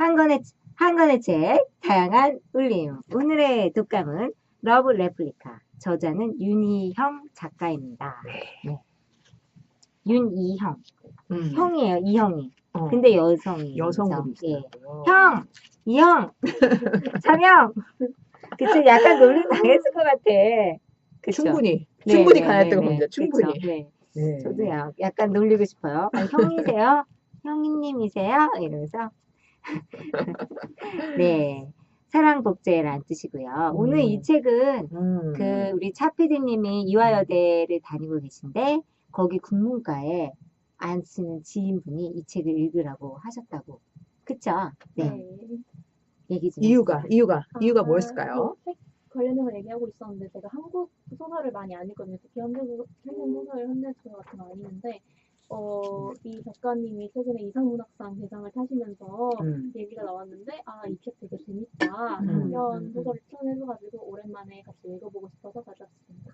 한 권의, 한 권의 책, 다양한 울림. 오늘의 독감은 러브 레플리카. 저자는 윤희형 작가입니다. 네. 윤이형. 음. 형이에요, 이형이. 어, 근데 여성이. 여성분이 예. 형! 이형! 자명! 그쵸, 약간 놀림 당했을 것 같아. 그쵸? 충분히 네, 충분히 네, 가능했던 네, 겁니다. 네. 충분히. 그쵸, 네. 네. 저도 야- 약간 놀리고 싶어요. 아, 형이세요? 형님이세요? 이러면서. 네. 사랑 복제란 뜻이고요. 오늘 음. 이 책은 음. 그 우리 차 PD님이 이화여대를 다니고 계신데 거기 국문과에 안 쓰는 지인분이 이 책을 읽으라고 하셨다고. 그쵸? 네. 얘기 좀 이유가 해주세요. 이유가 이유가 아, 뭐였을까요? 책 관련해서 얘기하고 있었는데 제가 한국 소설을 많이 안 읽거든요. 특히 현대 소- 최근 소설, 현대 소설 같은 거 아니는데 어, 이 작가님이 최근에 이상문학상 대상을 타시면서 음. 얘기가 나왔는데 아 이 책 되게 재밌다. 음, 단편 음, 소설을 추천해줘가지고 오랜만에 같이 읽어보고 싶어서 가져왔습니다.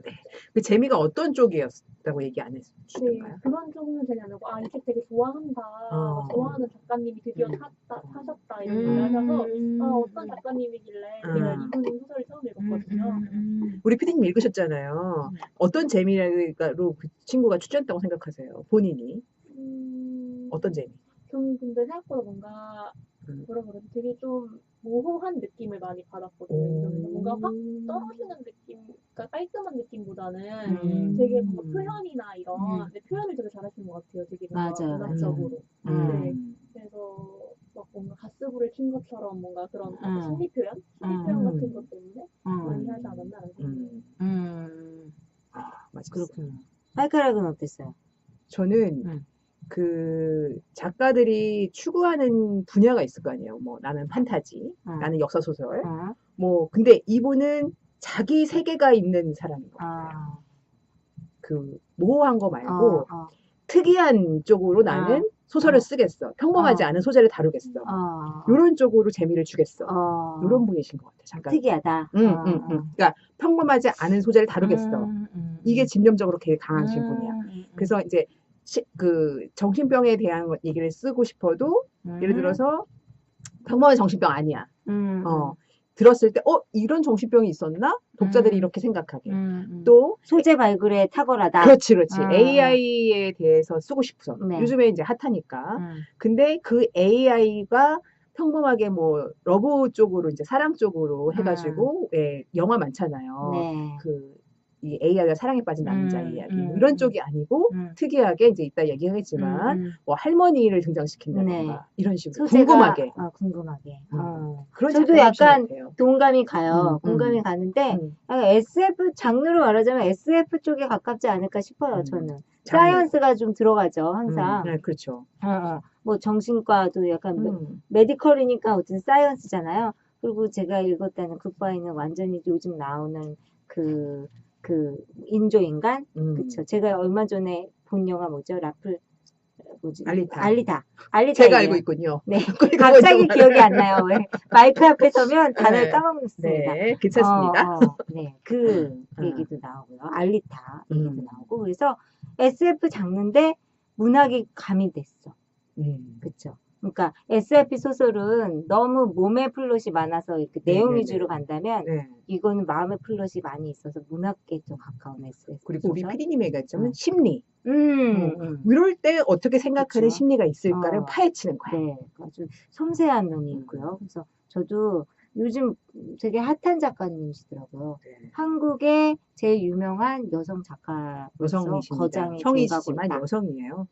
그 재미가 어떤 쪽이었다고 얘기 안 네, 해주실까요? 그런 쪽은 제가 아니고 아 이 책 되게 좋아한다. 어. 좋아하는 작가님이 드디어 음. 탔다, 타셨다 이런 얘기 하셔서 음. 아, 어떤 작가님이길래 제가 음. 이분 소설을 처음 읽었거든요. 음, 음, 우리 피디님 읽으셨잖아요. 음. 어떤 재미로 그 친구가 추천했다고 생각하세요? 본인이 음, 어떤 재미? 저는 근데 생각보다 뭔가 음. 뭐라 그러지 되게 좀 모호한 느낌을 많이 받았거든요. 그래서 뭔가 확 떨어지는 느낌, 그러니까 깔끔한 느낌보다는 음. 되게 뭔가 표현이나 이런 음. 근데 표현을 되게 잘하시는 것 같아요. 되게 뭔가 맞아요, 문학적으로. 음. 네. 그래서 막 뭔가 가스불을 킨 것처럼 뭔가 그런 음. 심리 표현, 심리 음. 표현 같은 것 때문에 많이 음, 하지 않았나라는 생각이 음. 음, 아, 맞아. 그렇군요. 발가락은 어땠어요? 저는 음. 그 작가들이 추구하는 분야가 있을 거 아니에요. 뭐 나는 판타지, 음. 나는 역사 소설. 어? 뭐 근데 이분은 자기 세계가 있는 사람인 거. 아, 그 모호한 거 말고 어, 어, 특이한 쪽으로 나는 소설을 어. 쓰겠어. 평범하지 어. 않은 소재를 다루겠어. 어, 이런 쪽으로 재미를 주겠어. 어, 이런 분이신 것 같아. 잠깐. 특이하다. 응, 어, 응, 응. 그러니까 평범하지 않은 소재를 다루겠어. 음, 음, 이게 음. 집념적으로 되게 강하신 음, 분이야. 음, 그래서 이제 시- 그 정신병에 대한 것- 얘기를 쓰고 싶어도 음, 예를 들어서 평범한 정신병 아니야. 음, 어 들었을 때 어 이런 정신병이 있었나? 독자들이 음. 이렇게 생각하게. 음, 음. 또 소재 발굴에 탁월하다. 그렇지 그렇지 아. AI에 대해서 쓰고 싶어서 네. 요즘에 이제 핫하니까. 음, 근데 그 AI가 평범하게 뭐 러브 쪽으로 이제 사랑 쪽으로 해가지고 예, 영화 많잖아요. 음. 네. 그 이 AI가 사랑에 빠진 남자 음, 이야기 음, 이런 음. 쪽이 아니고 음. 특이하게 이제 이따 얘기하겠지만 음, 음. 뭐 할머니를 등장시킨다든가 네. 이런 식으로 소재가- 궁금하게 어, 궁금하게. 음. 어. 그런 저도 약간. 동감이 가요. 음, 공감이 음. 가는데 SF 장르로 말하자면 SF 쪽에 가깝지 않을까 싶어요. 음. 저는. 사이언스가 좀 들어가죠. 항상. 음, 네, 그렇죠. 어, 어. 뭐 정신과도 약간 메- 음, 메디컬이니까 어쨌든 사이언스잖아요. 그리고 제가 읽었다는 굿바이는 완전히 요즘 나오는 그, 그, 인조인간? 음. 그쵸. 제가 얼마 전에 본 영화 뭐죠? 라플, 뭐지? 알리타. 알리타. 알리타. 제가 알고 있군요. 네. 갑자기 좀- 기억이 안 나요. 왜? 마이크 앞에 서면 단어를 네. 까먹습니다. 네, 괜찮습니다. 어, 어, 네. 그 음. 얘기도 나오고요. 알리타 얘기도 음. 나오고. 그래서 SF 장르인데 문학이 가미됐어. 음. 그쵸. 그러니까 SF 소설은 너무 몸의 플롯이 많아서 이렇게 내용 네네네. 위주로 간다면 네. 이거는 마음의 플롯이 많이 있어서 문학에 좀 가까운 SF 그리고 우리. 피디님이 얘기했지만 음. 심리. 음, 음. 이럴 때 어떻게 생각하는 그쵸. 심리가 있을까를 어. 파헤치는 거야. 네, 아주 섬세한 면이 있고요. 그래서 저도 요즘 되게 핫한 작가님이시더라고요. 네. 한국의 제일 유명한 여성 여성이십니다. 거장이 형이시지만 돼가고 있다. 여성이에요.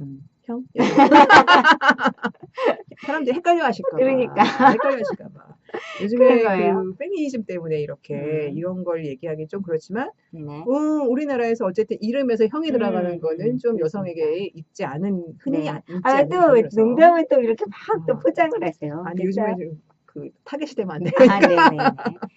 음, 형? 사람들이 헷갈려 하실까 봐. 그러니까. 헷갈려 하실까 봐. 요즘에. 그 페미니즘 때문에 이렇게 음. 이런 걸 얘기하기 좀 그렇지만, 네. 음, 우리나라에서 어쨌든 이름에서 형이 들어가는 음, 거는 음, 좀. 여성에게 있지 않은, 흔히 네. 아, 또. 농담을 또 이렇게 막또 어. 포장을 하세요. 아니, 진짜. 요즘에 좀 그 타겟이 되면 안 돼. 아, 네네네.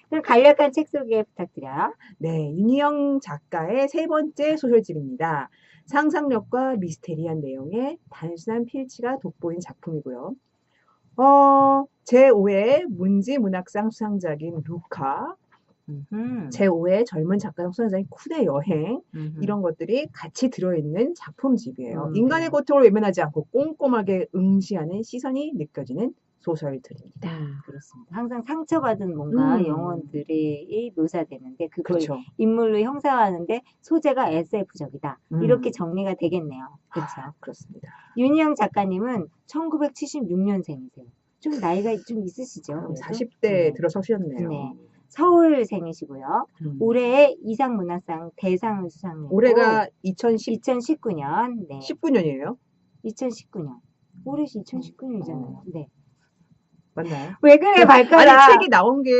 그럼 간략한 책 소개 부탁드려요. 네, 윤희영 작가의 세 번째 소설집입니다. 상상력과 미스테리한 내용의 단순한 필치가 돋보인 작품이고요. 어, 제5회 문지 문학상 수상작인 루카, 음. 제5회 젊은 작가상 수상작인 쿤의 여행, 이런 것들이 같이 들어있는 작품집이에요. 음, 인간의 그래요. 고통을 외면하지 않고 꼼꼼하게 응시하는 시선이 느껴지는 소설들입니다. 그렇습니다. 항상 상처받은 뭔가 음. 영혼들이 묘사되는데 그걸 그렇죠. 인물로 형상화하는데 소재가 SF적이다. 음. 이렇게 정리가 되겠네요. 그렇죠. 아, 그렇습니다. 윤희영 작가님은 1976년생이세요. 좀 나이가 좀 있으시죠? 그럼 그래도? 40대 네. 들어서셨네요. 네. 서울생이시고요. 음. 올해 이상문화상 대상을 수상했고 올해가 2019년이에요? 2019년. 네. 2019년. 올해 2019년이잖아요. 네. 맞나요? 왜 그래 발가락? 아니 책이 나온 게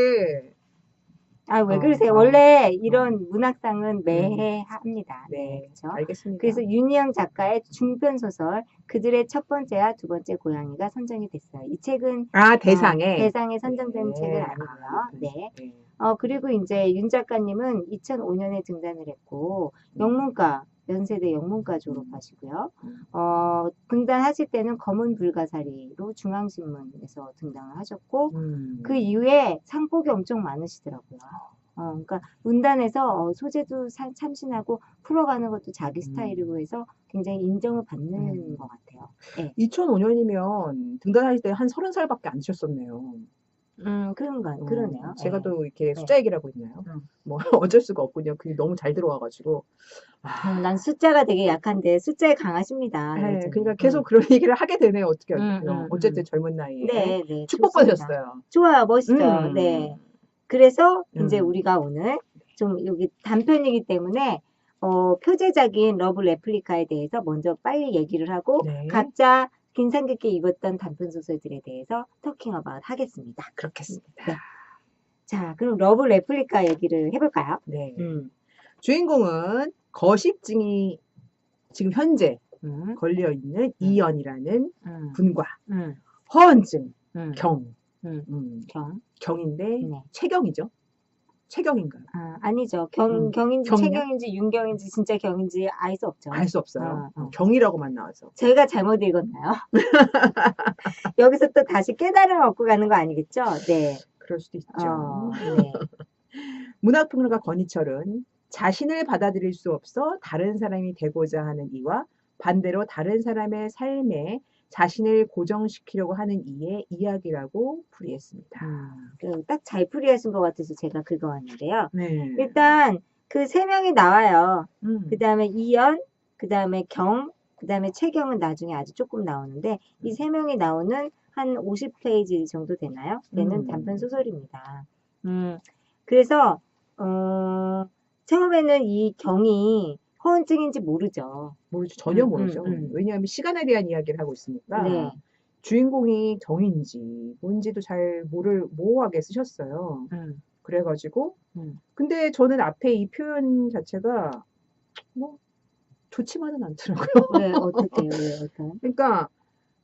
아, 왜 어, 그러세요? 어. 원래 이런 문학상은 매해 합니다. 네, 그렇죠? 알겠습니다. 그래서 윤희영 작가의 중편 소설 그들의 첫 번째와 두 번째 고양이가 선정이 됐어요. 이 책은 아 대상에 어, 대상에 선정된 네. 책은 아, 아니고요. 네. 네. 어 그리고 이제 윤 작가님은 2005년에 등단을 했고 영문과 연세대 영문과 졸업하시고요. 음. 어 등단하실 때는 검은 불가사리로 중앙신문에서 등장을 하셨고 음. 그 이후에 상복이 엄청 많으시더라고요. 어, 그러니까 문단에서 어, 소재도 사- 참신하고 풀어가는 것도 자기 음. 스타일이고 해서 굉장히 인정을 받는 음. 것 같아요. 네. 2005년이면 등단하실 때 한 30살밖에 안 되셨었네요. 음, 그런 거, 그러네요. 제가 네. 또 이렇게 숫자 얘기를 하고 있나요? 음. 뭐 어쩔 수가 없군요. 그게 너무 잘 들어와가지고. 아, 음, 난 숫자가 되게 약한데 숫자에 강하십니다. 네, 요즘은. 그러니까 계속 그런 얘기를 하게 되네요. 어떻게 음, 하죠? 음, 어쨌든 음. 젊은 나이에 네, 네. 축복받으셨어요. 좋아요, 멋있죠. 음. 네. 그래서 이제 음. 우리가 오늘 좀 여기 단편이기 때문에 어, 표제작인 러브 레플리카에 대해서 먼저 빨리 얘기를 하고 네. 각자 인상 깊게 입었던 단편 소설들에 대해서 터킹 어바웃 하겠습니다. 그렇겠습니다. 네. 자, 그럼 러브 레플리카 얘기를 해볼까요? 네. 음. 주인공은 거식증이 지금 현재 음, 걸려 있는 이연이라는 음, 분과 음, 허언증 음, 경 음, 음, 경. 경인데 네. 체경이죠. 체경인가요? 아, 아니죠. 경, 음, 경인지 경이요? 최경인지 윤경인지 진짜 경인지 알 수 없죠. 알 수 없어요. 어, 어. 경이라고만 나와서. 제가 잘못 읽었나요? 여기서 또 다시 깨달음 얻고 가는 거 아니겠죠? 네. 그럴 수도 있죠. 어, 네. 문학평론가 권희철은 자신을 받아들일 수 없어 다른 사람이 되고자 하는 이와 반대로 다른 사람의 삶에 자신을 고정시키려고 하는 이의 이야기라고 풀이했습니다. 음, 딱잘 풀이하신 것 같아서 제가 긁어왔는데요. 네. 일단 그 세 명이 나와요. 음. 그 다음에 이연, 그 다음에 경, 그 다음에 최경은 나중에 아주 조금 나오는데 이 세 명이 나오는 한 50페이지 정도 되나요? 되는 음. 단편 소설입니다. 음, 그래서 어, 처음에는 이 경이 허언증인지 모르죠. 모르죠. 전혀 음, 모르죠. 음, 음. 왜냐하면 시간에 대한 이야기를 하고 있으니까 네. 주인공이 경인지 뭔지도 잘 모를 모호하게 쓰셨어요. 음, 그래가지고 음. 근데 저는 앞에 이 표현 자체가 뭐 좋지만은 않더라고요. 왜 어떻게요? 왜 어떤? 그러니까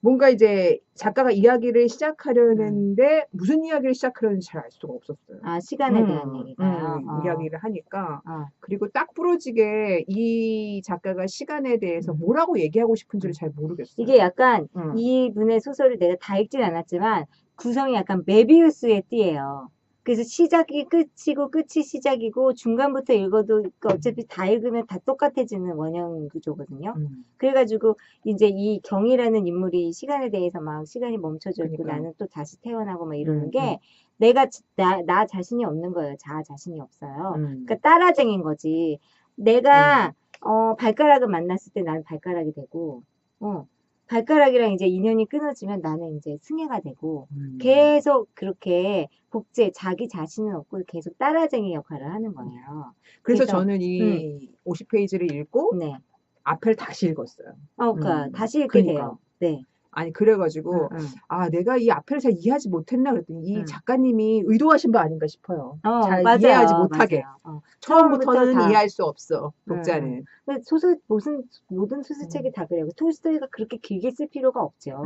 뭔가 이제 작가가 이야기를 시작하려는데 무슨 이야기를 시작하려는지 잘 알 수가 없었어요. 아 시간에 음, 대한 얘기가요. 음, 어, 이야기를 하니까 어. 그리고 딱 부러지게 이 작가가 시간에 대해서 음. 뭐라고 얘기하고 싶은지를 잘 모르겠어요. 이게 약간 음. 이분의 소설을 내가 다 읽진 않았지만 구성이 약간 메비우스의 띠예요. 그래서 시작이 끝이고 끝이 시작이고 중간부터 읽어도 그 어차피 다 읽으면 다 똑같아지는 원형 구조거든요. 음. 그래가지고 이제 이 경이라는 인물이 시간에 대해서 막 시간이 멈춰져 있고 그러니까요. 나는 또 다시 태어나고 막 이러는 음, 게 내가 자- 나, 나 자신이 없는 거예요. 자아 자신이 없어요. 음. 그러니까 따라쟁인 거지. 내가 어, 발가락을 만났을 때 나는 발가락이 되고, 어, 발가락이랑 이제 인연이 끊어지면 나는 이제 승혜가 되고, 음. 계속 그렇게 복제, 자기 자신은 없고 계속 따라쟁이 역할을 하는 거예요. 그래서 그래서- 저는 이 50페이지를 읽고 네. 앞을 다시 읽었어요. 어, 그러니까 음, 다시 읽게 그러니까. 돼요. 네. 아니 그래가지고 응, 응. 아 내가 이 앞을 잘 이해하지 못했나 그랬더니 이 음. 작가님이 의도하신 바 아닌가 싶어요. 어, 잘 맞아요. 이해하지 못하게. 어. 처음부터는 처음부터 다- 이해할 수 없어 독자는. 근데 소설 무슨 모든 음. 소설책이 다 그래요. 톨스토이가 그렇게 길게 쓸 필요가 없죠.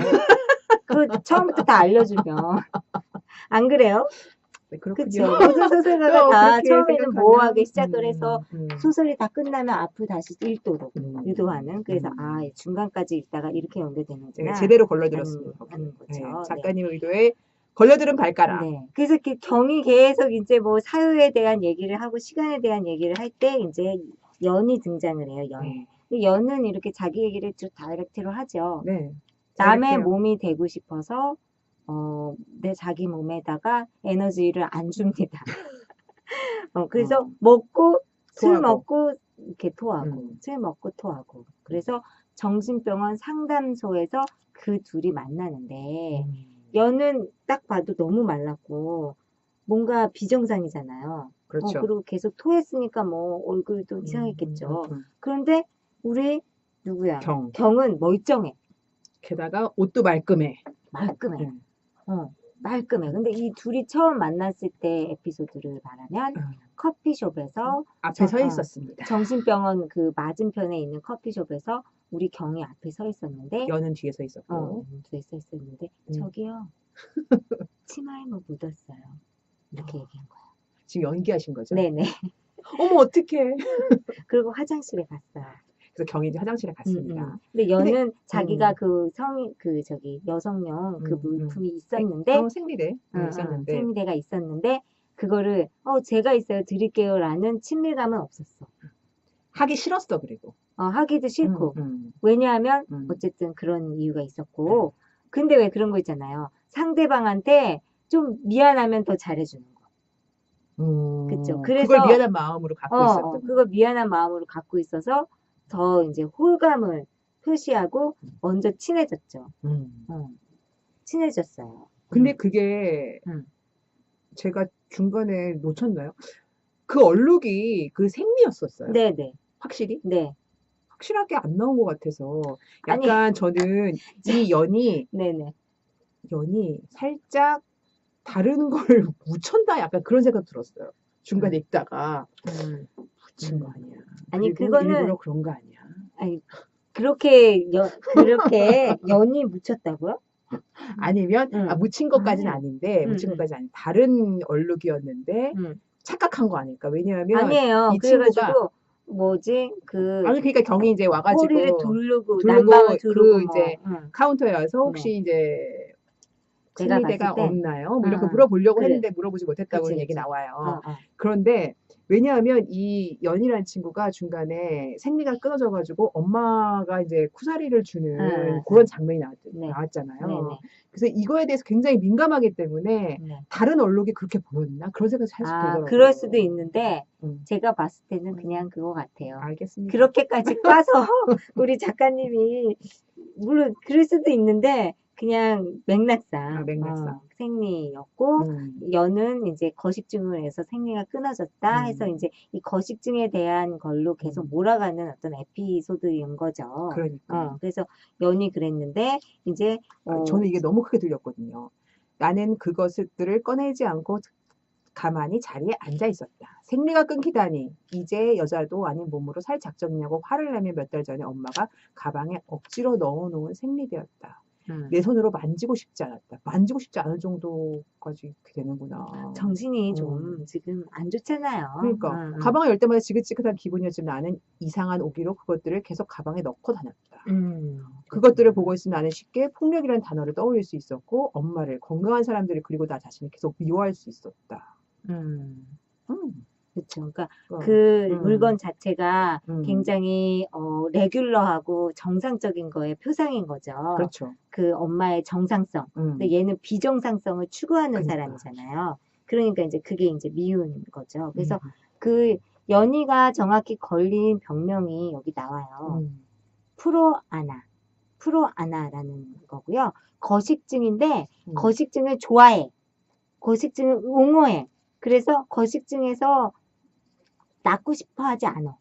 그 처음부터 다 알려주면 안 그래요? 네, 그렇죠. 그렇군요. 모든 소설가가 또다 그렇게 처음에는 생각하면, 모호하게 시작을 음, 해서 음, 소설이 다 끝나면 앞을 다시 읽도록 음. 유도하는. 그래서 음. 아 중간까지 읽다가 이렇게 연결되는구나. 네, 제대로 걸러들었습니다. 하는, 하는 거죠. 네, 네. 작가님 의도에 걸려들은 발가락. 네. 그래서 그 경이 계속 이제 뭐 사유에 대한 얘기를 하고 시간에 대한 얘기를 할 때 이제 연이 등장을 해요. 연. 네. 그 연은 이렇게 자기 얘기를 쭉 다이렉트로 하죠. 네. 남의. 몸이 되고 싶어서 어, 내 자기 몸에다가 에너지를 안 줍니다. 어, 그래서 어. 먹고 술 토하고. 먹고 이렇게 토하고 음. 술 먹고 토하고 그래서 정신병원 상담소에서 그 둘이 만나는데 음. 연은 딱 봐도 너무 말랐고 뭔가 비정상이잖아요. 그렇죠. 어, 그리고 계속 토했으니까 뭐 얼굴도 이상했겠죠. 음, 음, 음. 그런데 우리 누구야? 경. 경은 멀쩡해. 게다가 옷도 말끔해. 말끔해. 음. 어, 말끔해. 근데 이 둘이 처음 만났을 때 에피소드를 말하면 음. 커피숍에서 앞에 서 저- 어. 있었습니다. 정신병원 그 맞은편에 있는 커피숍에서 우리 경이 앞에 서 있었는데 연은 뒤에 서 있었고. 어, 뒤에 서 있었는데 음. 저기요. 치마에 뭐 묻었어요. 이렇게 어. 얘기한 거야. 지금 연기하신 거죠? 네네. 어머 어떡해. 그리고 화장실에 갔어요. 그래서 경이 이제 화장실에 갔습니다. 음, 음. 근데 연은 자기가 음. 그 성인 그 저기 여성용 그 음, 음. 물품이 있었는데 어, 생리대 응, 응, 있었는데 생리대가 있었는데 그거를 어 제가 있어요 드릴게요 라는 친밀감은 없었어. 하기 싫었어 그리고. 어, 하기도 싫고 왜냐하면 음. 어쨌든 그런 이유가 있었고 근데 왜 그런 거 있잖아요. 상대방한테 좀 미안하면 더 잘해주는 거. 음, 그쵸. 그걸 그래서- 미안한 마음으로 갖고 어, 있었던. 어, 그거 미안한 마음으로 갖고 있어서 더 이제 홀감을 표시하고 먼저 친해졌죠. 음. 어, 친해졌어요. 근데 그게 음. 제가 중간에 놓쳤나요? 그 얼룩이 그 생리였었어요. 네네 확실히 네 확실하게 안 나온 것 같아서 아니. 약간 저는 이 연이 네네 연이 살짝 다른 걸 묻혔다 약간 그런 생각 들었어요. 중간에 읽다가 음. 묻힌 거 아니야. 아니, 그거는- 일부러 그런 거 아니야. 아니 그렇게 여, 그렇게 연이 묻혔다고요? 아니면 음. 아, 묻힌 것까지는 아니. 아닌데 음, 묻힌 음. 것까지 아닌 다른 얼룩이었는데 음. 착각한 거 아닐까? 왜냐하면 아니에요. 이 그래가지고 뭐지 그 아니 그러니까 경이 이제 와가지고 꼬리를 두르고 두르고 두르고 그 뭐 이제 응. 카운터에 와서 혹시 이제 때? 없나요? 뭐 이렇게 어, 물어보려고 그래. 했는데 물어보지 못했다고 그치, 는 얘기 그치. 나와요. 어, 어. 그런데 왜냐하면 이 연이라는 친구가 중간에 생리가 끊어져 가지고 엄마가 이제 쿠사리를 주는 응, 그런 응. 장면이 나왔, 네. 나왔잖아요. 네네. 그래서 이거에 대해서 굉장히 민감하기 때문에 네. 다른 얼룩이 그렇게 보였나 그런 생각이 사실 아 들더라고요. 그럴 수도 있는데 음. 제가 봤을 때는 그냥 그거 같아요. 알겠습니다. 그렇게까지 까서 우리 작가님이 물론 그럴 수도 있는데 그냥 맥락상, 아, 맥락상. 어, 생리였고 음. 연은 이제 거식증을 해서 생리가 끊어졌다 음. 해서 이제 이 거식증에 대한 걸로 계속 음. 몰아가는 어떤 에피소드인 거죠. 그러니까 어, 그래서 연이 그랬는데 이제 어, 저는 이게 너무 크게 들렸거든요. 나는 그것들을 꺼내지 않고 가만히 자리에 앉아 있었다. 생리가 끊기다니 이제 여자도 아닌 몸으로 살 작정이냐고 화를 내며 몇 달 전에 엄마가 가방에 억지로 넣어놓은 생리대였다. 음, 내 손으로 만지고 싶지 않았다. 만지고 싶지 않을 정도까지 되는구나. 정신이 음. 좀 지금 안 좋잖아요. 그러니까 음, 음. 가방을 열 때마다 지긋지긋한 기분이었지만 나는 이상한 오기로 그것들을 계속 가방에 넣고 다녔다. 음, 그것들을 보고 있으면 나는 쉽게 폭력이라는 단어를 떠올릴 수 있었고 엄마를 건강한 사람들을 그리고 나 자신을 계속 미워할 수 있었다. 음, 음, 그러니까 어, 그 음. 물건 자체가 음. 굉장히 어, 레귤러하고 정상적인 거의 표상인 거죠. 그렇죠. 그 엄마의 정상성. 음. 근데 얘는 비정상성을 추구하는 그러니까. 사람이잖아요. 그러니까 이제 그게 이제 미운 거죠. 그래서 음. 그 연희가 정확히 걸린 병명이 여기 나와요. 음. 프로아나. 프로아나라는 거고요. 거식증인데 음. 거식증을 좋아해. 거식증을 옹호해. 그래서 거식증에서 낫고 싶어 하지 않아.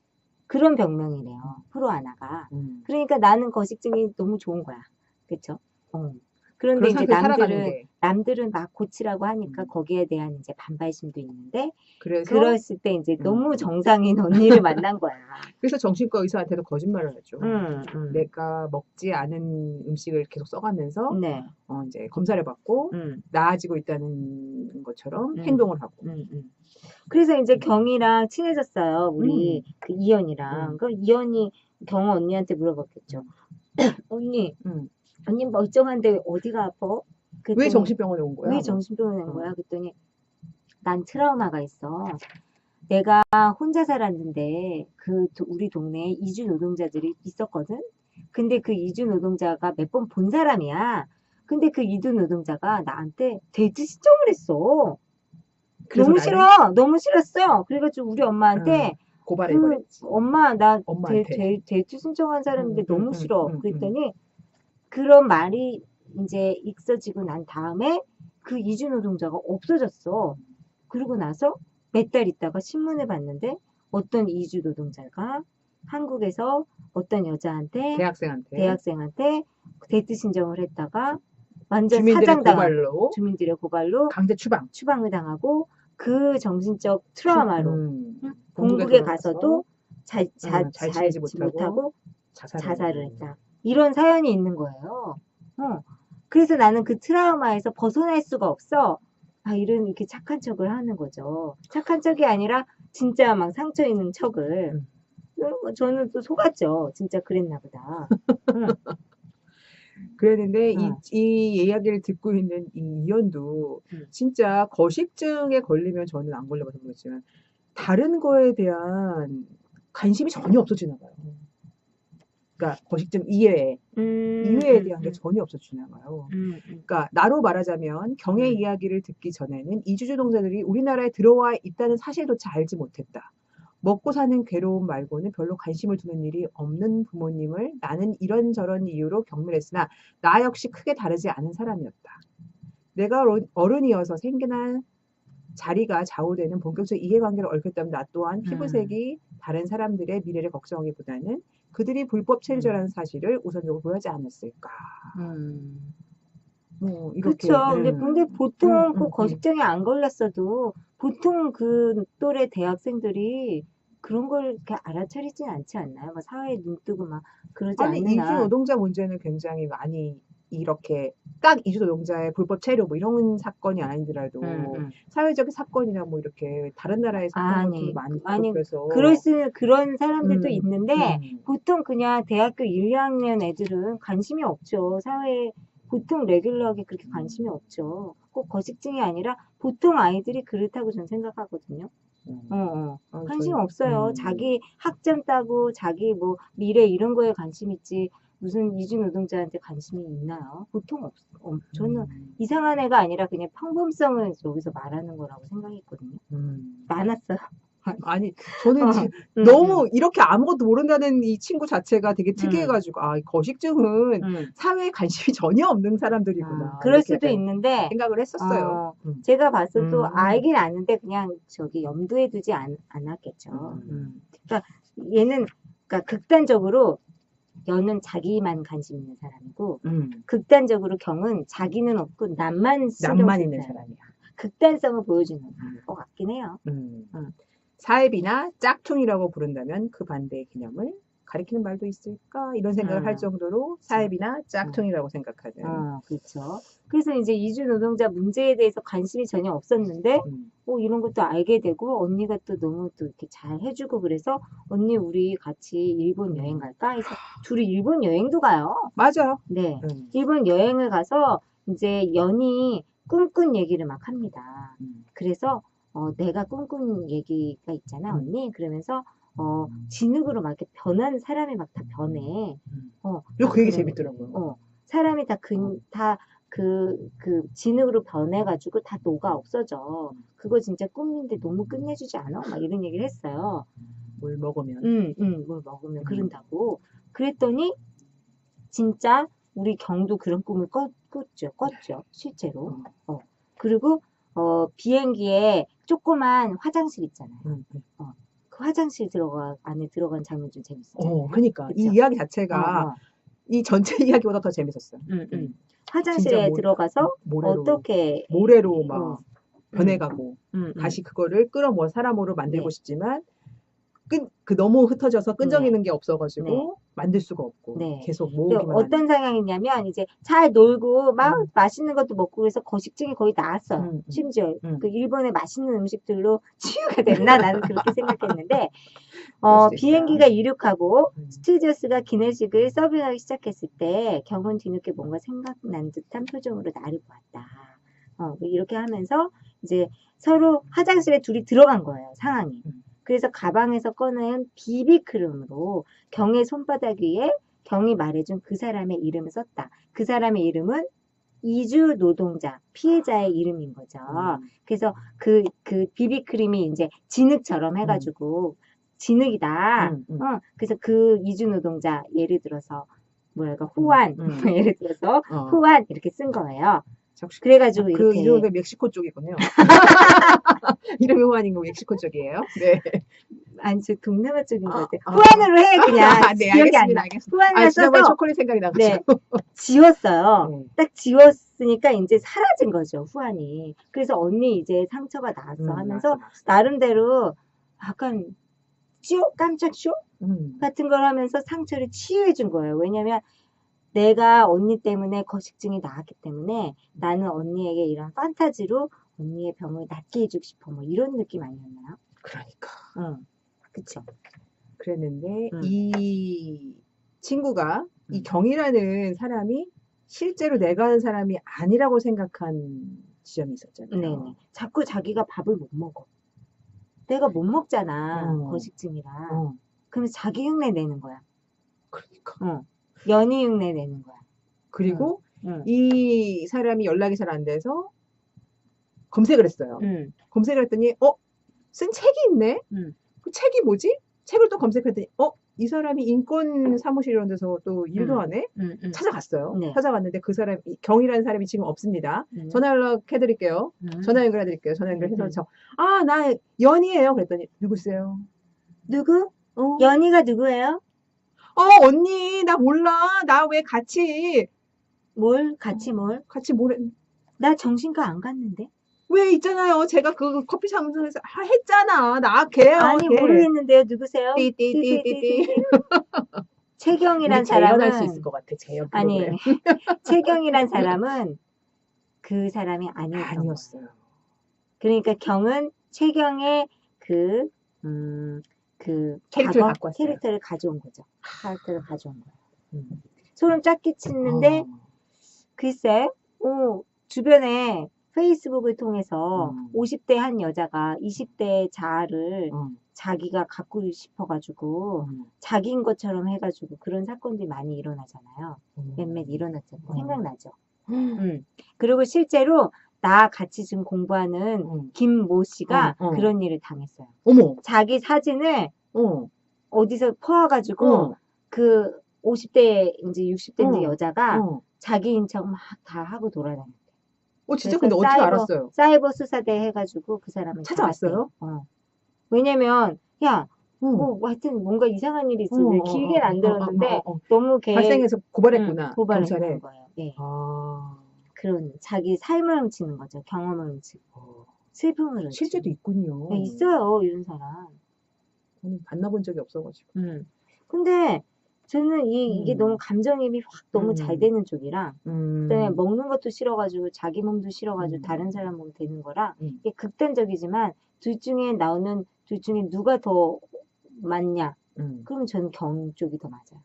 그런 병명이래요. 프로아나가. 음. 그러니까 나는 거식증이 너무 좋은 거야. 그쵸? 어. 그런데 그런 이제 남들은, 게 남들은 막 고치라고 하니까 음. 거기에 대한 이제 반발심도 있는데, 그래서 그랬을 때 이제 음. 너무 정상인 언니를 만난 거야. 그래서 정신과 의사한테도 거짓말을 하죠. 음, 음. 내가 먹지 않은 음식을 계속 써가면서 네. 어, 이제 검사를 받고 음, 나아지고 있다는 것처럼 음. 행동을 하고. 그래서 이제 경이랑 친해졌어요. 우리 그 이현이랑. 음. 그럼 이현이 경호 언니한테 물어봤겠죠. 언니, 음. 언니 멀쩡한데 어디가 아파? 왜 정신병원에 온 거야? 왜 정신병원에 온 어. 거야? 그랬더니 난 트라우마가 있어. 내가 혼자 살았는데 그 도- 우리 동네에 이주 노동자들이 있었거든. 근데 그 이주 노동자가 몇 번 본 사람이야. 근데 그 이주 노동자가 나한테 데이트 신청을 했어. 너무 나는 싫어. 너무 싫었어. 그래가지고 우리 엄마한테 고발해 버렸지. 그 엄마 나 데이트 신청한 사람인데 음, 너무 음, 싫어. 음, 음, 그랬더니 그런 말이 이제 익혀지고 난 다음에 그 이주 노동자가 없어졌어. 그러고 나서 몇 달 있다가 신문에 봤는데 어떤 이주 노동자가 한국에서 어떤 여자한테 대학생한테 대학생한테 데이트 신청을 했다가 완전 사장당하고 주민들의 고발로 강제 추방. 추방을 당하고 그 정신적 트라우마로 음. 돌아가서 가서도 자, 자, 음, 잘 잘 지내지 못하고 자살을, 자살을 했다. 이런 사연이 있는 거예요. 어. 그래서 나는 그 트라우마에서 벗어날 수가 없어. 아, 이런 이렇게 착한 척을 하는 거죠. 착한 척이 아니라 진짜 막 상처 있는 척을. 음. 어, 저는 또 속았죠. 진짜 그랬나 보다. 그랬는데 이, 어. 이 이야기를 듣고 있는 이 이연도 음. 진짜 거식증에 걸리면 저는 안 걸려봐서 모르겠지만 다른 거에 대한 관심이 전혀 없어지나 봐요. 그러니까 거식증 이외에 음, 이외에 음, 대한 게 음, 전혀 없어지나 봐요. 음, 음. 그러니까 나로 말하자면 경의 음. 이야기를 듣기 전에는 이주주 동자들이 우리나라에 들어와 있다는 사실조차 알지 못했다. 먹고 사는 괴로움 말고는 별로 관심을 두는 일이 없는 부모님을 나는 이런저런 이유로 경멸했으나 나 역시 크게 다르지 않은 사람이었다. 내가 어른- 어른이어서 생겨난 자리가 좌우되는 본격적 이해관계를 얽혔다면 나 또한 피부색이 다른 사람들의 미래를 걱정하기보다는 그들이 불법 체류자라는 사실을 우선적으로 보여하지 않았을까. 음. 뭐. 그렇죠. 근데, 음. 근데 보통 음, 그 음, 거식증에 안 걸렸어도 보통 그 또래 대학생들이 그런 걸 이렇게 알아차리진 않지 않나요? 막 사회에 눈 뜨고 막 그러지 아니 이주 한. 노동자 문제는 굉장히 많이 이렇게 딱 이주 노동자의 불법 체류 뭐 이런 사건이 아니더라도 음, 음. 사회적 사건이나 뭐 이렇게 다른 나라의 사건도 아니, 많고 아니, 그래서 그럴 수 그런 사람들도 음, 있는데 음. 보통 그냥 대학교 1, 2학년 애들은 관심이 없죠. 사회에 보통 레귤러하게 그렇게 관심이 없죠. 꼭 거식증이 아니라 보통 아이들이 그렇다고 저는 생각하거든요. 음. 어, 어. 아, 관심 저는- 없어요. 음. 자기 학점 따고 자기 뭐 미래 이런 거에 관심 있지 무슨 이주 노동자한테 관심이 있나요? 보통 없, 어, 저는 음. 이상한 애가 아니라 그냥 평범성을 여기서 말하는 거라고 생각했거든요. 음. 많았어요. 아니 저는 어, 음, 너무 이렇게 아무것도 모른다는 이 친구 자체가 되게 특이해가지고 아, 이 거식증은 음, 음. 사회에 관심이 전혀 없는 사람들이구나. 아, 그럴 수도 있는데 생각을 했었어요. 어, 음. 제가 봤어도 음. 알긴 아는데 그냥 저기 염두에 두지 않, 않았겠죠. 음. 얘는 그러니까 극단적으로 여는 자기만 관심 있는 사람이고 음. 극단적으로 경은 자기는 없고 남만 남만 있는 사람. 사람이야. 극단성을 보여주는 것 같긴 해요. 음. 음. 사회비나 짝퉁이라고 부른다면 그 반대의 개념을 가리키는 말도 있을까 이런 생각을 음. 할 정도로 사회비나 짝퉁이라고 생각하는. 어, 그렇죠. 그래서 이제 이주 노동자 문제에 대해서 관심이 전혀 없었는데 음. 어, 이런 것도 알게 되고 언니가 또 너무 또 이렇게 잘 해주고 그래서 언니 우리 같이 일본 여행 갈까? 해서 둘이 일본 여행도 가요. 맞아요. 네. 음. 일본 여행을 가서 이제 연이 꿈꾼 얘기를 막 합니다. 음. 그래서 어, 내가 꿈꾼 얘기가 있잖아, 음. 언니. 그러면서 어, 진흙으로 막 이렇게 변한 사람이 막 다 변해. 음. 어, 그 얘기. 재밌더라고요. 어, 사람이 다 근, 다 그, 그, 진흙으로 변해가지고 다 녹아 없어져. 그거 진짜 꿈인데 너무 끝내주지 않아? 막 이런 얘기를 했어요. 물 먹으면. 응, 응, 뭘 먹으면 음. 그런다고. 그랬더니, 진짜 우리 경도 그런 꿈을 꿨, 꿨죠. 꿨죠. 실제로. 어. 그리고, 어, 비행기에 조그만 화장실 있잖아요. 음, 음. 그 화장실 들어가, 안에 들어간 장면 좀 재밌었잖아요. 어, 그러니까 이 그쵸? 이야기 자체가 어, 어. 이 전체 이야기보다 더 재밌었어요. 응, 응. 진짜 화장실에 모- 들어가서 모래로 어떻게 모래로 막 어. 변해가고 음, 음. 다시 그거를 끌어모 사람으로 만들고 네. 싶지만 끈, 그 너무 흩어져서 끈적이는 게 없어가지고 네. 만들 수가 없고 네. 계속 모으기만 어떤 상황이냐면 이제 잘 놀고 막 음. 맛있는 것도 먹고 그래서 거식증이 거의 나았어요. 음, 음. 심지어 음. 그 일본의 맛있는 음식들로 치유가 됐나 나는 그렇게 생각했는데 어. 비행기가 이륙하고 음. 스튜디오스가 기내식을 서빙하기 시작했을 때 경은 뒤늦게 뭔가 생각난 듯한 표정으로 나를 보았다. 어, 이렇게 하면서 이제 서로 화장실에 둘이 들어간 거예요 상황이. 음. 그래서 가방에서 꺼낸 비비크림으로 경의 손바닥 위에 경이 말해준 그 사람의 이름을 썼다. 그 사람의 이름은 이주 노동자, 피해자의 이름인 거죠. 음. 그래서 그, 그 비비크림이 이제 진흙처럼 해가지고 진흙이다. 음, 음. 어, 그래서 그 이주 노동자 예를 들어서 뭐랄까 후안 음. 예를 들어서 어. 후안 이렇게 쓴 거예요. 혹시 그래가지고 그 이렇게 이름이 멕시코 쪽이군요. 이름이 호환인 거 멕시코 쪽이에요. 네. 아니 저 동남아 쪽인 것 아, 같아요. 아. 후안으로 해 그냥 아, 네, 기억이 안 알겠습니다. 나. 알겠습니다. 후안을 아, 지난번에 초콜릿 생각이 네 나가지고. 지웠어요. 네. 딱 지웠으니까 이제 사라진 거죠 후안이. 그래서 언니 이제 상처가 나왔어 음, 하면서 맞아, 맞아. 나름대로 약간 쇼 깜짝 쇼 음. 같은 걸 하면서 상처를 치유해 준 거예요. 왜냐면 내가 언니 때문에 거식증이 나왔기 때문에 나는 언니에게 이런 판타지로 언니의 병을 낫게 해주고 싶어. 뭐 이런 느낌 아니었나요? 그러니까. 응. 그쵸. 그랬는데 음. 이 친구가 이 음. 경이라는 사람이 실제로 내가 하는 사람이 아니라고 생각한 지점이 있었잖아요. 네네. 자꾸 자기가 밥을 못 먹어. 내가 못 먹잖아. 어. 거식증이라. 어, 그러면 자기 흉내 내는 거야. 그러니까. 응. 연희 흉내 내는 거야. 그리고 응. 이 사람이 연락이 잘 안 돼서 검색을 했어요. 응. 검색을 했더니 어? 쓴 책이 있네? 음. 그 책이 뭐지? 책을 또 검색했더니 어? 이 사람이 인권 사무실 이런 데서 또 일도 음. 하네? 응. 응. 찾아갔어요. 네. 찾아갔는데 그 사람, 이 경이라는 사람이 지금 없습니다. 응. 전화 연락해드릴게요. 응. 전화 연결해드릴게요. 전화 연결해서 음. 저, 아, 나 연이에요. 그랬더니, 누구세요? 누구? 어, 연희가 누구예요? 어, 언니, 나 몰라. 나 왜 같이, 뭘? 같이 뭘? 같이 뭘, 했- 나 정신과 안 갔는데? 왜 있잖아요. 제가 그 커피 장소에서 아, 했잖아. 나 걔요. 아니 걔. 모르겠는데요. 누구세요? 띠띠띠띠띠. 최경이란 우리 재연할 사람은 수 있을 것 같아. 재연 아니 프로그램. 최경이란 사람은 그 사람이 아니었던 거예요. 아니었어요. 그러니까 경은 최경의 그, 음, 그 캐릭터를 과거, 갖고 왔어요. 캐릭터를 가져온 거죠. 캐릭터를 가져온 거예요. 음. 소름 쫙 끼치는데 어. 글쎄, 어, 주변에 페이스북을 통해서 음. 50대 한 여자가 20대 자아를 어. 자기가 갖고 싶어가지고 음. 자기인 것처럼 해가지고 그런 사건들이 많이 일어나잖아요. 음. 몇몇 일어났잖아요. 음. 생각나죠. 음. 음. 그리고 실제로 나 같이 지금 공부하는 음. 김모 씨가 어, 어. 그런 일을 당했어요. 어머, 자기 사진을 어, 어디서 퍼와가지고 어, 그 50대 이제 60대인지 어. 여자가 어. 자기 인 척 막 다 하고 돌아다녔대. 어, 진짜 근데 어떻게 사이버- 알았어요? 사이버 수사대 해가지고 그 사람을 찾아왔어요? 어. 왜냐면 야, 어. 뭐 하여튼 뭔가 이상한 일이 있어. 어, 어, 길게는 어, 안 어, 들었는데 어, 어, 어. 너무 걔 발생해서 고발했구나. 응. 했는 거예요. 예. 아. 그런 자기 삶을 훔치는 거죠. 경험을 훔치고 어. 슬픔을 훔치고. 실제도 있군요. 네, 있어요 이런 사람. 저는 만나본 적이 없어가지고. 음. 근데 저는 이, 이게 음. 너무 감정입이 확 너무 음. 잘 되는 쪽이라 음. 그다음에 먹는 것도 싫어가지고 자기 몸도 싫어가지고 음. 다른 사람 몸 되는 거라 음. 이게 극단적이지만 둘 중에 나오는 둘 중에 누가 더 맞냐? 음. 그러면 저는 경 쪽이 더 맞아요.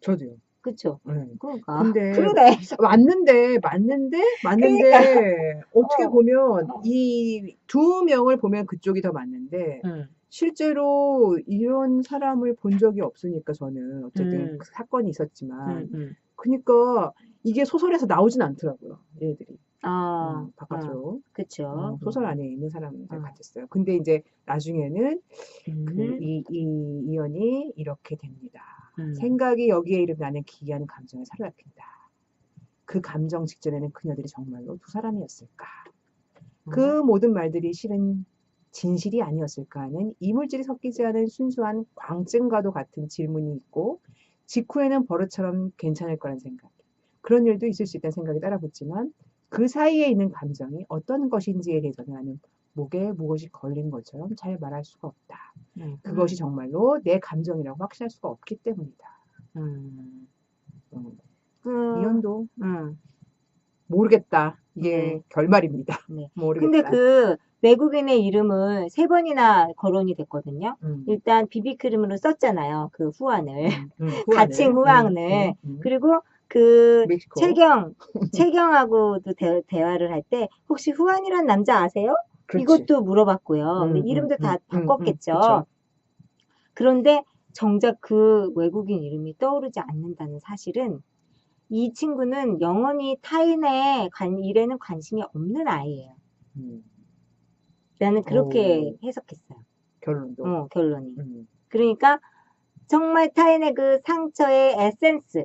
저도요. 그쵸? 네. 그러니까. 근데 그러네. 맞는데 맞는데 맞는데 어떻게 어. 보면 이두 명을 보면 그쪽이 더 맞는데 음. 실제로 이런 사람을 본 적이 없으니까 저는 어쨌든 음. 그 사건이 있었지만 음, 음. 그러니까 이게 소설에서 나오진 않더라고요 얘들이 아, 음, 바깥으로 아, 그쵸. 어, 소설 안에 있는 사람들 음. 같았어요. 근데 이제 나중에는 음. 그 이, 이 이연이 이렇게 됩니다. 음. 생각이 여기에 이르면 나는 기이한 감정을 사로잡힌다. 그 감정 직전에는 그녀들이 정말로 두 사람이었을까? 음. 그 모든 말들이 실은 진실이 아니었을까 하는 이물질이 섞이지 않은 순수한 광증과도 같은 질문이 있고 직후에는 버릇처럼 괜찮을 거란 생각. 그런 일도 있을 수 있다는 생각이 따라붙지만 그 사이에 있는 감정이 어떤 것인지에 대해서는 나는 목에 무엇이 걸린 것처럼 잘 말할 수가 없다. 음. 그것이 정말로 내 감정이라고 확신할 수가 없기 때문이다. 음. 음, 그, 이연도 음. 모르겠다. 이게 네. 결말입니다. 네. 모르겠다. 근데 그 외국인의 이름을 세 번이나 거론이 됐거든요. 음, 일단 비비크림으로 썼잖아요. 그 후안을. 음, 가칭 후안을. 후안을. 음, 음, 음. 그리고 그 멕시코. 채경, 채경하고도 대, 대화를 할 때 혹시 후안이란 남자 아세요? 그렇지. 이것도 물어봤고요. 음, 근데 음, 이름도 다 음, 음, 바꿨겠죠. 그런데 정작 그 외국인 이름이 떠오르지 않는다는 사실은 이 친구는 영원히 타인의 관, 일에는 관심이 없는 아이예요. 음, 나는 그렇게 오. 해석했어요. 결론도. 어, 결론이. 음, 그러니까 정말 타인의 그 상처의 에센스,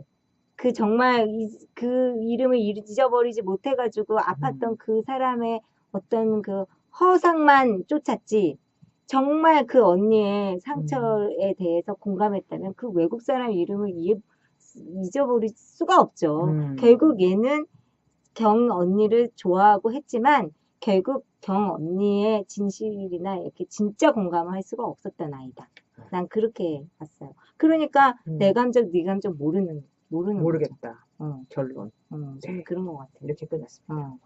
그 정말 이- 그 이름을 잊어버리지 못해가지고 아팠던 음. 그 사람의 어떤 그 허상만 쫓았지. 정말 그 언니의 상처에 대해서 공감했다면 그 외국 사람 이름을 잊어버릴 수가 없죠. 음. 결국 얘는 경 언니를 좋아하고 했지만 결국 경 언니의 진실이나 이렇게 진짜 공감을 할 수가 없었던 아이다. 난 그렇게 봤어요. 그러니까 음. 내 감정, 네 감정 모르는 모르는 모르겠다. 어, 결론. 어, 저는 그런 것 같아요. 이렇게 끝났습니다. 어.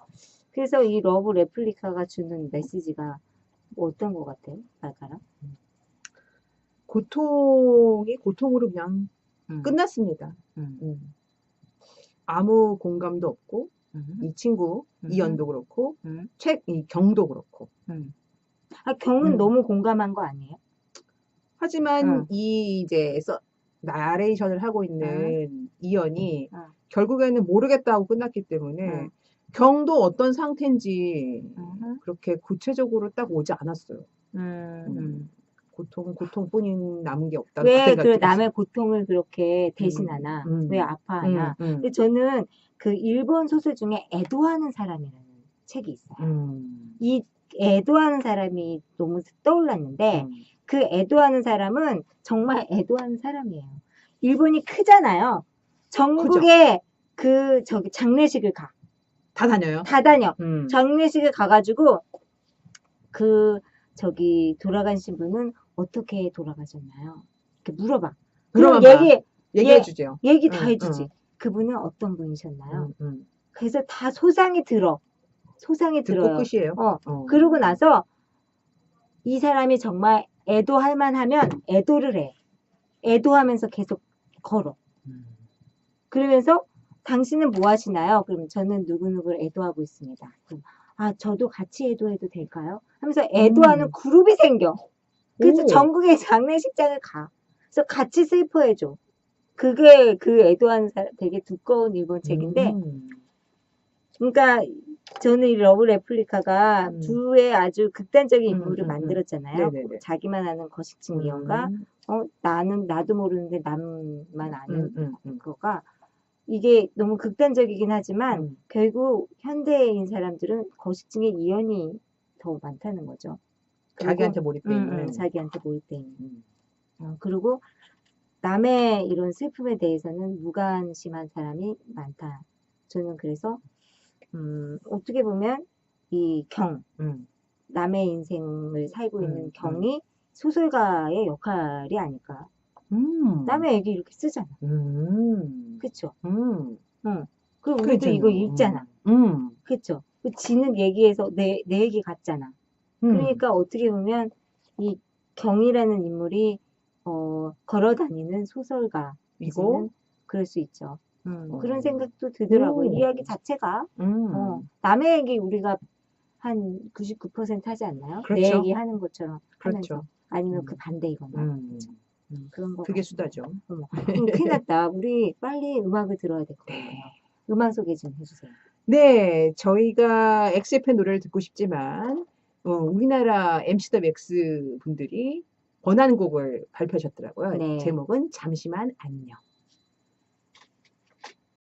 그래서 이 러브 레플리카가 주는 메시지가 어떤 것 같아요, 발가락? 고통이 고통으로 그냥 음, 끝났습니다. 음, 음. 아무 공감도 없고 음, 이 친구 음. 이연도 그렇고 음, 책이 경도 그렇고 음. 아, 경은 음. 너무 공감한 거 아니에요? 하지만 응. 이 이제 서, 나레이션을 하고 있는 이연이 응. 결국에는 모르겠다고 끝났기 때문에 응. 경도 어떤 상태인지 음, 그렇게 구체적으로 딱 오지 않았어요. 음, 음. 고통은 고통뿐인 남은 게 없다. 왜 그 남의 고통을 그렇게 대신하나? 음. 왜 아파하나? 음, 음, 근데 저는 그 일본 소설 중에 애도하는 사람이라는 책이 있어요. 음, 이 애도하는 사람이 너무 떠올랐는데 음. 그 애도하는 사람은 정말 애도하는 사람이에요. 일본이 크잖아요. 전국에 그 저기 장례식을 가. 다 다녀요. 다 다녀. 음. 장례식을 가가지고 그 저기 돌아가신 분은 어떻게 돌아가셨나요? 이렇게 물어봐. 그럼 물어봐봐. 얘기 얘기해 예. 주죠. 얘기 다 응, 해주지. 응. 그분은 어떤 분이셨나요? 음, 음. 그래서 다 소상히 들어. 소상히 듣고 들어요. 끝이에요. 어. 어. 그러고 나서 이 사람이 정말 애도할 만하면 애도를 해. 애도하면서 계속 걸어. 음. 그러면서 당신은 뭐 하시나요? 그럼 저는 누구누구를 애도하고 있습니다. 그럼 아, 저도 같이 애도해도 될까요? 하면서 애도하는 음. 그룹이 생겨. 그래서 오. 전국의 장례식장을 가. 그래서 같이 슬퍼해줘. 그게 그 애도하는 사람 되게 두꺼운 일본 책인데, 음. 그러니까 저는 이 러브 레플리카가 음. 두의 아주 극단적인 음, 인물을 음, 음. 만들었잖아요. 네네네. 자기만 아는 거식증 미연과 음, 어, 나는 나도 모르는데 남만 아는. 거가 이게 너무 극단적이긴 하지만 음. 결국 현대인 사람들은 거식증의 이연이 더 많다는 거죠. 그리고- 자기한테 몰입돼 음, 있는. 음, 자기한테 몰입돼 있는. 음. 어, 그리고 남의 이런 슬픔에 대해서는 무관심한 사람이 많다. 저는 그래서 음, 어떻게 보면 이 경, 음. 남의 인생을 살고 있는 음, 경이 소설가의 역할이 아닐까. 음. 남의 얘기 이렇게 쓰잖아. 음. 그쵸? 음. 그리고 우리도 그랬잖아요. 이거 읽잖아. 음. 그쵸? 그 지는 얘기에서 내, 내 얘기 같잖아. 음. 그러니까 어떻게 보면 이 경이라는 인물이 어, 걸어 다니는 소설가. 이고 그럴 수 있죠. 음, 어. 그런 생각도 들더라고요. 오. 이야기 자체가. 음. 어, 남의 얘기 우리가 한 99% 하지 않나요? 내 그렇죠. 얘기 하는 것처럼 하면서. 그렇죠. 아니면 음. 그 반대이거나. 음. 음, 그런 거. 그게. 수다죠. 어머, 그럼 큰일 났다. 우리 빨리 음악을 들어야 될 것 같아요. 음악 소개 좀 해주세요. 네, 저희가 엑스에펜 노래를 듣고 싶지만 어, 우리나라 MC 더 맥스 분들이 번안곡을 발표하셨더라고요. 네. 제목은 잠시만 안녕.